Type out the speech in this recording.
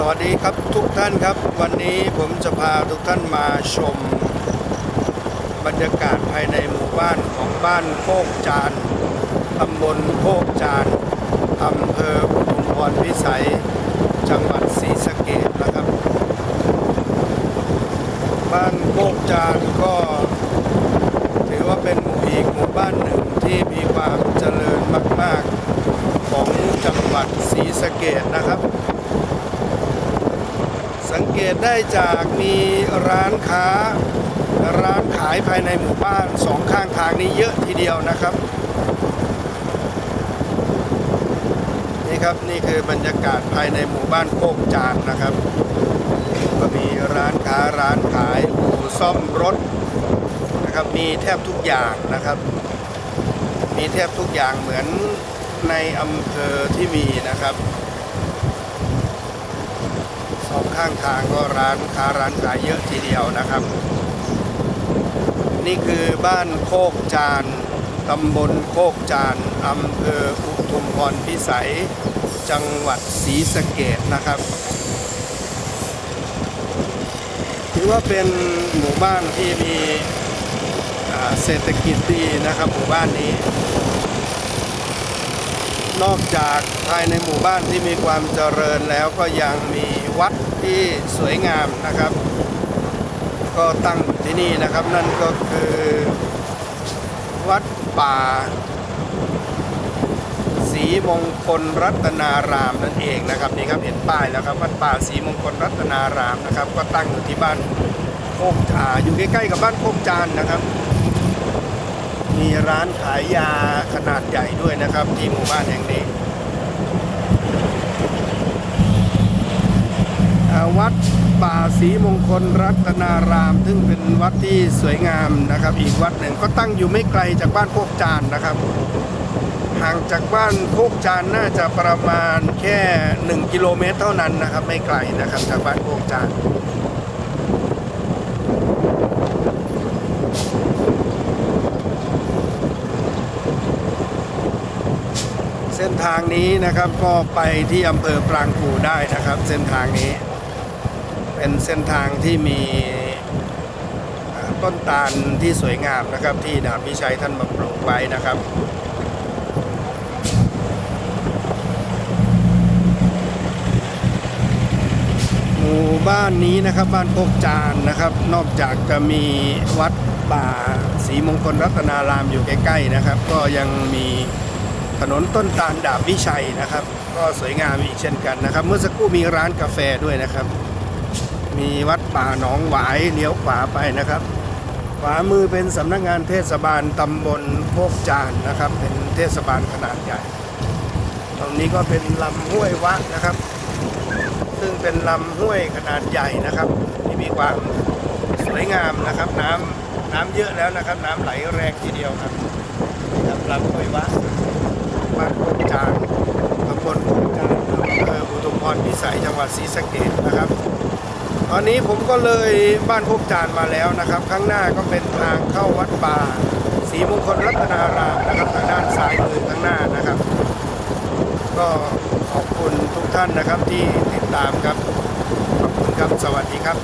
สวัสดีครับทุกท่านครับ วันนี้ผมจะพาทุกท่านมาชม บรรยากาศภายในหมู่บ้านของบ้านโคกจานตำบลโคกจานอำเภออุมพรพิสัย จังหวัดศรีสะเกษนะครับ บ้านโคกจานก็ถือว่าเป็นหมู่อีกหมู่บ้านหนึ่งที่มีความเจริญมาก ๆ ของจังหวัดศรีสะเกษนะครับ เกตได้จากมีร้านค้า ร้านขายภายในหมู่บ้านสองข้างทางนี้เยอะทีเดียวนะครับ นี่ครับนี่คือบรรยากาศภายในหมู่บ้านโคกจานนะครับ ก็มีร้านค้าร้านขายอู่ซ่อมรถนะครับ มีแทบทุกอย่างนะครับ มีแทบทุกอย่างเหมือนในอำเภอที่มีนะครับ องข้างทางก็ร้านค้าร้านขายเยอะทีเดียวนะครับ นี่คือบ้านโคกจานตำบลโคกจานอำเภออุทุมพรพิสัย จังหวัดศรีสะเกดนะครับ ถือว่าเป็นหมู่บ้านที่มีเศรษฐกิจดีนะครับหมู่บ้านนี้ นอกจากภายในหมู่บ้านที่มีความเจริญแล้วก็ยังมีวัด ที่สวยงามนะครับ ก็ตั้งที่นี่นะครับนั่นก็คือวัดป่าศรีมงคลรัตนารามนั่นเองนะครับนี่ครับเห็นป้ายแล้วครับวัดป่าศรีมงคลรัตนารามนะครับ ก็ตั้งอยู่ที่บ้านโคกจาอยู่ใกล้ๆกับบ้านโคกจานนะครับ มีร้านขายยาขนาดใหญ่ด้วยนะครับ ที่หมู่บ้านแห่งนี้อ่า วัดป่าศรีมงคลรัตนาราม ซึ่งเป็นวัดที่สวยงามนะครับ อีกวัดหนึ่งก็ตั้งอยู่ไม่ไกลจากบ้านโคกจานนะครับห่างจากบ้านโคกจานน่าจะประมาณแค่ 1 กิโลเมตรเท่านั้นนะครับ ไม่ไกลนะครับจากบ้านโคกจานเส้นทางนี้นะครับก็ไปที่อำเภอปรางกูได้นะครับ เส้นทางนี้ เป็นเส้นทางที่มีต้นตาลที่สวยงามนะครับ ที่ดาบพิชัยท่านมาปลูกไว้นะครับหมู่บ้านนี้นะครับบ้านโคกจานนะครับ นอกจากจะมีวัดป่าศรีมงคลรัตนารามอยู่ใกล้ๆนะครับ ก็ยังมีถนนต้นตาลดาบวิชัยนะครับ ก็สวยงามอีกเช่นกันนะครับ เมื่อสักครู่มีร้านกาแฟด้วยนะครับ มีวัดป่าหนองหวายเลี้ยวขวาไปนะครับ ขวามือเป็นสำนักงานเทศบาลตำบลโคกจานนะครับ เป็นเทศบาลขนาดใหญ่ ตรงนี้ก็เป็นลำห้วยวะนะครับ ซึ่งเป็นลำห้วยขนาดใหญ่นะครับที่มีความสวยงามนะครับ น้ำน้ำเยอะแล้วนะครับ น้ำไหลแรงทีเดียวครับนี่ครับลำห้วยวะบ้านโคกจานตำบลโคกจานอำเภออุทุมพรพิสัยจังหวัดศรีสะเกษนะครับ ต อนนี้ผมก็เลยบ้านโคกจานมาแล้วนะครับ ข้างหน้าก็เป็นทางเข้าวัดป่าศรีมงคลรัตนารามนะครับทางด้านซ้ายมือข้างหน้านะครับ ก็ขอบคุณทุกท่านนะครับที่ติดตามครับ ขอบคุณครับ สวัสดีครับ